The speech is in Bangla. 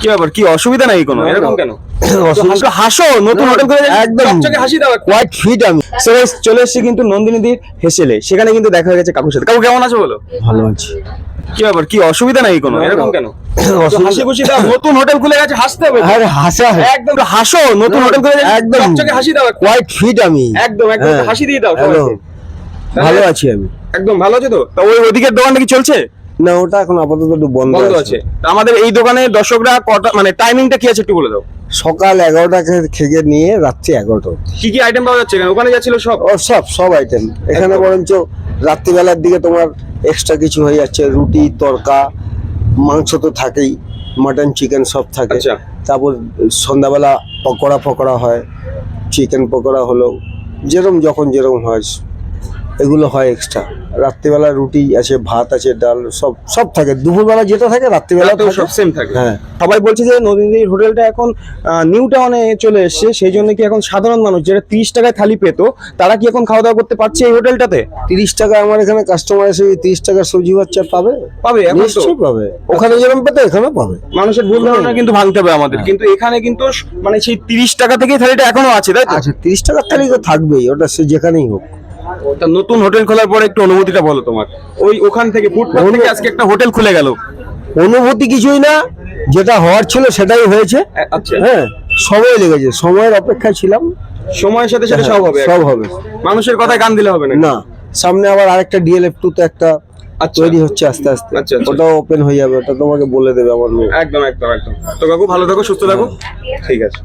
কি ব্যাপার? কি অসুবিধা নাই কোনো? এরকম কেন? হাসো হাসো নতুন হোটেল করে একদম। হাসি দাও একটু। হোয়াইট ফিট আমি। চলে এসেছি কিন্তু নন্দিনীদির হেসেলে। সেখানে কিন্তু দেখা হয়ে গেছে কাকুর সাথে। কাকু কেমন আছো বলো? ভালো আছি। কি ব্যাপার? কি অসুবিধা নাই কোনো? এরকম কেন? হাসি খুশি দাও। নতুন হোটেল খুলে গেছে হাসতে হবে। আরে হাসা একদম। হাসো নতুন হোটেল খুলে একদম। হাসি দাও ফিট আমি। একদম একদম। হ্যাঁ, হাসি দিয়ে দাও ভালো আছি আমি। একদম ভালো আছে তো? তা ওই ওদিকের দোকানটা কি চলছে? না ওটা এখন আপাতত একটু বন্ধ বন্ধ আছে। আমাদের এই দোকানে দর্শকরা কটা মানে টাইমিংটা কি আছে একটু বলে দাও। সকাল এগারোটা থেকে নিয়ে রাত্রি এগারোটা। কি কি আইটেম পাওয়া যাচ্ছে এখানে? ওখানে যাচ্ছিল সব? সব সব আইটেম এখানে বরঞ্চ রাত্রিবেলার দিকে তোমার এক্সট্রা কিছু হয়ে যাচ্ছে। রুটি তরকা মাংস তো থাকেই। মাটন চিকেন সব থাকে। আচ্ছা। তারপর সন্ধ্যাবেলা পকোড়া ফকোড়া হয়। চিকেন পকোড়া হলো। যেরকম যখন যেরকম হয়। এগুলো হয় এক্সট্রা রাত্রিবেলা রুটি আছে ভাত আছে ডাল সব সব থাকে। দুপুরবেলা যেটা থাকে রাত্রিবেলা রাতেও সব সেম থাকে। হ্যাঁ। সবাই বলছে যে নদীর হোটেলটা এখন নিউ টাউনে চলে এসছে। সেই জন্য কি এখন সাধারণ মানুষ যেটা তিরিশ টাকায় থালি পেতো তারা কি এখন খাওয়া দাওয়া করতে পারছে এই হোটেলটাতে? তিরিশ টাকা আমার এখানে কাস্টমার এসে তিরিশ টাকার সবজি বাচ্চা পাবে? পাবে এখন নিশ্চয়ই পাবে। ওখানে যেরকম পেতে এখানেও পাবে। মানুষের ভুল ধারণা। কিন্তু ভাঙতে হবে আমাদের। কিন্তু এখানে কিন্তু মানে সেই তিরিশ টাকা থেকেই থালিটা এখনও আছে তাই তো? আচ্ছা তিরিশ টাকার থালি তো থাকবেই ওটা সে যেখানেই হোক। তা নতুন হোটেল খোলার পরে একটু অনুভূতিটা বলো তোমার ওই ওখান থেকে ফুটপাথ থেকে আজকে একটা হোটেল খুলে গেল। অনুভূতি কিছুই না যেটা হওয়ার ছিল সেটাই হয়েছে। আচ্ছা। হ্যাঁ সময় লেগেছে সময়ের অপেক্ষায় ছিলাম। সময়ের সাথে সাথে সব হবে সব হবে। মানুষের কথায় গান দিলে হবে না না সামনে আবার আরেকটা ডিএলএফ টু তো একটা আচ্ছা। তৈরি হচ্ছে আস্তে আস্তে। আচ্ছা, আচ্ছা। ওটাও ওপেন হয়ে যাবে ওটা তোমাকে বলে দেবে আমার মেয়ে। একদম একদম একদম। তো কাকু ভালো থাকো সুস্থ থাকো। ঠিক আছে।